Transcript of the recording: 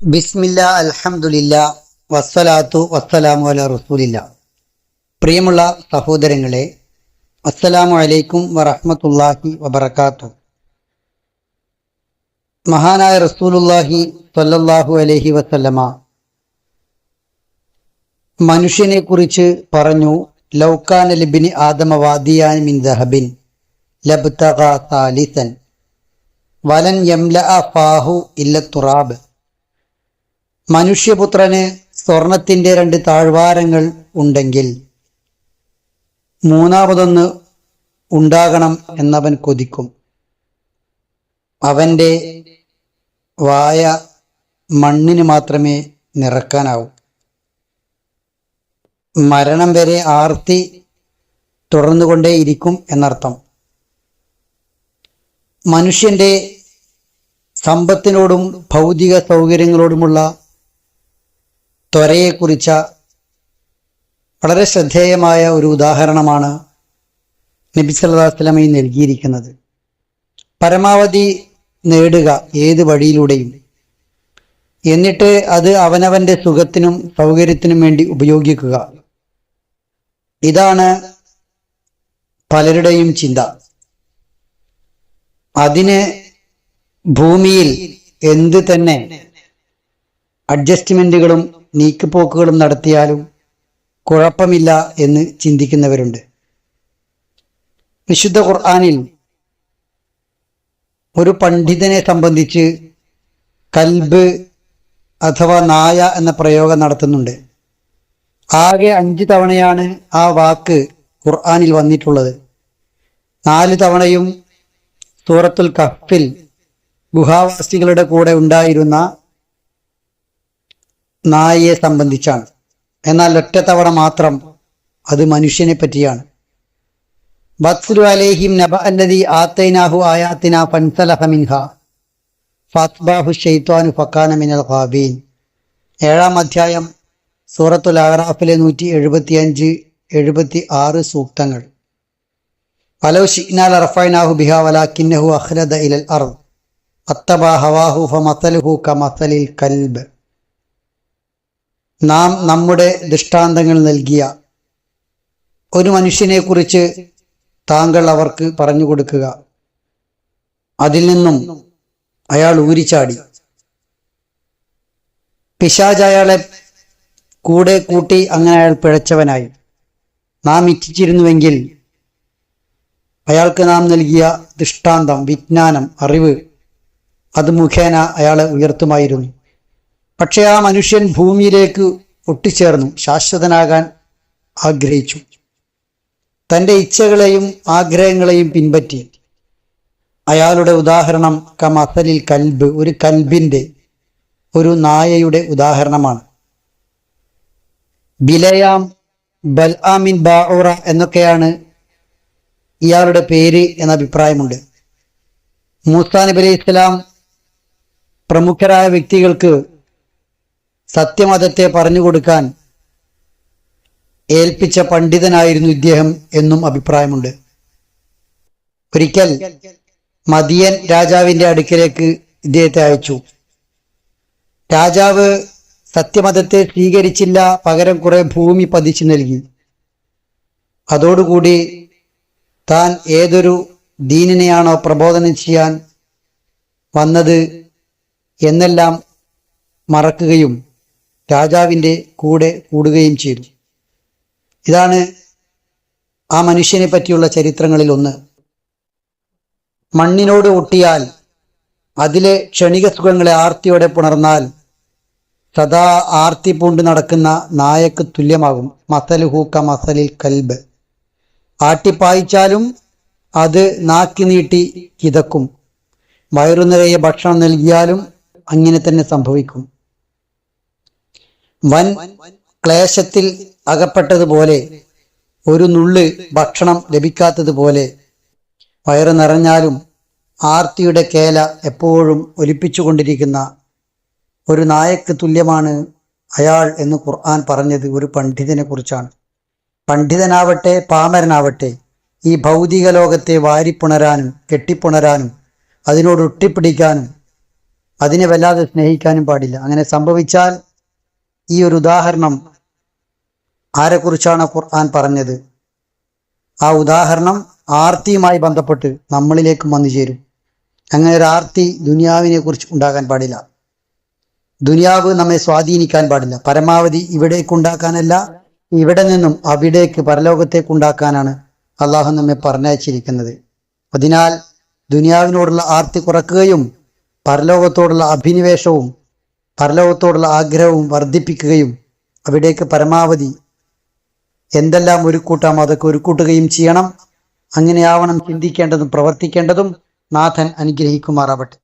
ബിസ്മില്ല അൽഹമുല്ല വസ്സലാത്തു വസ്സലാമു അല റസൂലില്ല. പ്രിയമുള്ള സഹോദരങ്ങളെ അസ്സലാമു അലൈക്കും വറഹമത്തല്ലാഹി വബർക്കാത്തു മഹാനായ റസൂലുല്ലാഹി സ്വല്ലല്ലാഹു അലൈഹി വസല്ലമ മനുഷ്യനെ കുറിച്ച് പറഞ്ഞു ലൗക്കാൻ ലിബിനി ആദമ വാദിയാൻ മിൻ ദഹബിൻ ലബ്തഖ സാലിസൻ വലൻ യംല ഫാഹു ഇല്ല തുറാബ്. മനുഷ്യപുത്രന് സ്വർണത്തിന്റെ രണ്ട് താഴ്വാരങ്ങൾ ഉണ്ടെങ്കിൽ മൂന്നാമതൊന്ന് ഉണ്ടാകണം എന്നവൻ കൊതിക്കും. അവന്റെ വായ മണ്ണിന് മാത്രമേ നിറക്കാനാവൂ. മരണം വരെ ആർത്തി തുടർന്നുകൊണ്ടേയിരിക്കും എന്നർത്ഥം. മനുഷ്യന്റെ സമ്പത്തിനോടും ഭൗതിക സൗകര്യങ്ങളോടുമുള്ള ത്വരയെക്കുറിച്ച വളരെ ശ്രദ്ധേയമായ ഒരു ഉദാഹരണമാണ് നബി സല്ലാസ്ലമി നൽകിയിരിക്കുന്നത്. പരമാവധി നേടുക ഏത് വഴിയിലൂടെയും. എന്നിട്ട് അത് അവനവന്റെ സുഖത്തിനും സൗകര്യത്തിനും വേണ്ടി ഉപയോഗിക്കുക. ഇതാണ് പലരുടെയും ചിന്ത. അതിന് ഭൂമിയിൽ എന്ത് തന്നെ അഡ്ജസ്റ്റ്മെന്റുകളും നീക്കുപോക്കുകളും നടത്തിയാലും കുഴപ്പമില്ല എന്ന് ചിന്തിക്കുന്നവരുണ്ട്. വിശുദ്ധ ഖുർആാനിൽ ഒരു പണ്ഡിതനെ സംബന്ധിച്ച് കൽബ് അഥവാ നായ എന്ന പ്രയോഗം നടത്തുന്നുണ്ട്. ആകെ അഞ്ച് തവണയാണ് ആ വാക്ക് ഖുർആാനിൽ വന്നിട്ടുള്ളത്. നാല് തവണയും സൂറത്തുൽ കഫിൽ ഗുഹാവാസികളുടെ കൂടെ ഉണ്ടായിരുന്ന നായയെ സംബന്ധിച്ചാണ്. എന്നാൽ ഒറ്റത്തവണ മാത്രം അത് മനുഷ്യനെ പറ്റിയാണ്. ബത്സുലു അലേഹിം നബ അല്ലതി ആത്തൈനാഹു ആയാത്തിന ഫൻസലഹ മിൻഹ. ഫാത്ബാഹു ഷെയ്ത്വാനു ഫക്കാന മിനൽ ഖാബീൻ. ഏഴാം അധ്യായം സൂറത്തുൽ അഹ്റാഫിലെ നൂറ്റി എഴുപത്തിയഞ്ച് എഴുപത്തി ആറ് സൂക്തങ്ങൾ. വലവ് ഷിഗ്നാൽ അറഫൈനാഹു ബിഹ വലാക്കിന്നഹു അഹ്ലദ ഇലൽ അർദ്. അത്തബ ഹവാഹു ഫമസലുഹു കമസലിൽ കൽബ്. നാം നമ്മുടെ ദൃഷ്ടാന്തങ്ങൾ നൽകിയ ഒരു മനുഷ്യനെക്കുറിച്ച് താങ്കൾ അവർക്ക് പറഞ്ഞു കൊടുക്കുക. അതിൽ നിന്നും അയാൾ ഊരിച്ചാടി. പിശാജ് അയാളെ കൂടെ കൂട്ടി അങ്ങനെ അയാൾ പിഴച്ചവനായി. നാം ഇച്ഛിച്ചിരുന്നുവെങ്കിൽ അയാൾക്ക് നാം നൽകിയ ദൃഷ്ടാന്തം വിജ്ഞാനം അറിവ് അത് മുഖേന അയാളെ ഉയർത്തുമായിരുന്നു. പക്ഷെ ആ മനുഷ്യൻ ഭൂമിയിലേക്ക് ഒട്ടിച്ചേർന്നു. ശാശ്വതനാകാൻ ആഗ്രഹിച്ചു. തന്റെ ഇച്ഛകളെയും ആഗ്രഹങ്ങളെയും പിൻപറ്റി. അയാളുടെ ഉദാഹരണം കമസലിൽ കൽബ് ഒരു കൽബിന്റെ ഒരു നായയുടെ ഉദാഹരണമാണ്. ബിലയാം ബൽആമിൻ ബാഉറ എന്നൊക്കെയാണ് ഇയാളുടെ പേര് എന്ന അഭിപ്രായമുണ്ട്. മൂസാ നബി അലൈഹി ഇസ്ലാം പ്രമുഖരായ വ്യക്തികൾക്ക് സത്യമതത്തെ പറഞ്ഞു കൊടുക്കാൻ ഏൽപ്പിച്ച പണ്ഡിതനായിരുന്നു ഇദ്ദേഹം എന്നും അഭിപ്രായമുണ്ട്. ഒരിക്കൽ മദിയൻ രാജാവിന്റെ അടുക്കിലേക്ക് ഇദ്ദേഹത്തെ അയച്ചു. രാജാവ് സത്യമതത്തെ സ്വീകരിച്ചില്ല പകരം കുറെ ഭൂമി പതിച്ചു നൽകി. അതോടുകൂടി താൻ ഏതൊരു ദീനിനെയാണോ പ്രബോധനം ചെയ്യാൻ വന്നത് എന്നെല്ലാം മറക്കുകയും രാജാവിന്റെ കൂടെ കൂടുകയും ചെയ്തു. ഇതാണ് ആ മനുഷ്യനെ പറ്റിയുള്ള ചരിത്രങ്ങളിൽ ഒന്ന്. മണ്ണിനോട് ഒട്ടിയാൽ അതിലെ ക്ഷണിക സുഖങ്ങളെ ആർത്തിയോടെ പുണർന്നാൽ സദാ ആർത്തി പൂണ്ട് നടക്കുന്ന നായക്ക് തുല്യമാകും. മസലുഹൂക്ക മസലിൽ കൽബ്. ആട്ടിപ്പായിച്ചാലും അത് നാക്കി നീട്ടി കിതക്കും വയറു നിറയെ ഭക്ഷണം നൽകിയാലും അങ്ങനെ തന്നെ സംഭവിക്കും. വൻ ക്ലേശത്തിൽ അകപ്പെട്ടതുപോലെ ഒരു നുള്ള് ഭക്ഷണം ലഭിക്കാത്തതുപോലെ വയറ് നിറഞ്ഞാലും ആർത്തിയുടെ കേല എപ്പോഴും ഒലിപ്പിച്ചുകൊണ്ടിരിക്കുന്ന ഒരു നായക്ക് തുല്യമാണ് അയാൾ എന്ന് ഖുർആൻ പറഞ്ഞത് ഒരു പണ്ഡിതനെ കുറിച്ചാണ് പണ്ഡിതനാവട്ടെ പാമരനാവട്ടെ ഈ ഭൗതിക ലോകത്തെ വാരിപ്പുണരാനും കെട്ടിപ്പുണരാനും അതിനോട് ഒട്ടിപ്പിടിക്കാനും അതിനെ വല്ലാതെ സ്നേഹിക്കാനും പാടില്ല. അങ്ങനെ സംഭവിച്ചാൽ ഈ ഒരു ഉദാഹരണം ആരെക്കുറിച്ചാണ് ഖുർആൻ പറഞ്ഞത്? ആ ഉദാഹരണം ആർത്തിയുമായി ബന്ധപ്പെട്ട് നമ്മളിലേക്കും വന്നു ചേരും. അങ്ങനെ ഒരു ആർത്തി ദുനിയാവിനെ കുറിച്ച് ഉണ്ടാകാൻ പാടില്ല. ദുനിയാവ് നമ്മെ സ്വാധീനിക്കാൻ പാടില്ല. പരമാവധി ഇവിടേക്ക് ഉണ്ടാക്കാനല്ല ഇവിടെ നിന്നും അവിടേക്ക് പരലോകത്തേക്ക് ഉണ്ടാക്കാനാണ് അള്ളാഹു നമ്മെ പറഞ്ഞയച്ചിരിക്കുന്നത്. അതിനാൽ ദുനിയാവിനോടുള്ള ആർത്തി കുറക്കുകയും പരലോകത്തോടുള്ള അഭിനിവേശവും പരലോകത്തോടുള്ള ആഗ്രഹവും വർദ്ധിപ്പിക്കുകയും അവിടേക്ക് പരമാവധി എന്തെല്ലാം ഒരുക്കൂട്ടാമോ അതൊക്കെ ഒരുക്കൂട്ടുകയും ചെയ്യണം. അങ്ങനെയാവണം ചിന്തിക്കേണ്ടതും പ്രവർത്തിക്കേണ്ടതും നാഥൻ അനുഗ്രഹിക്കുമാറാവട്ടെ.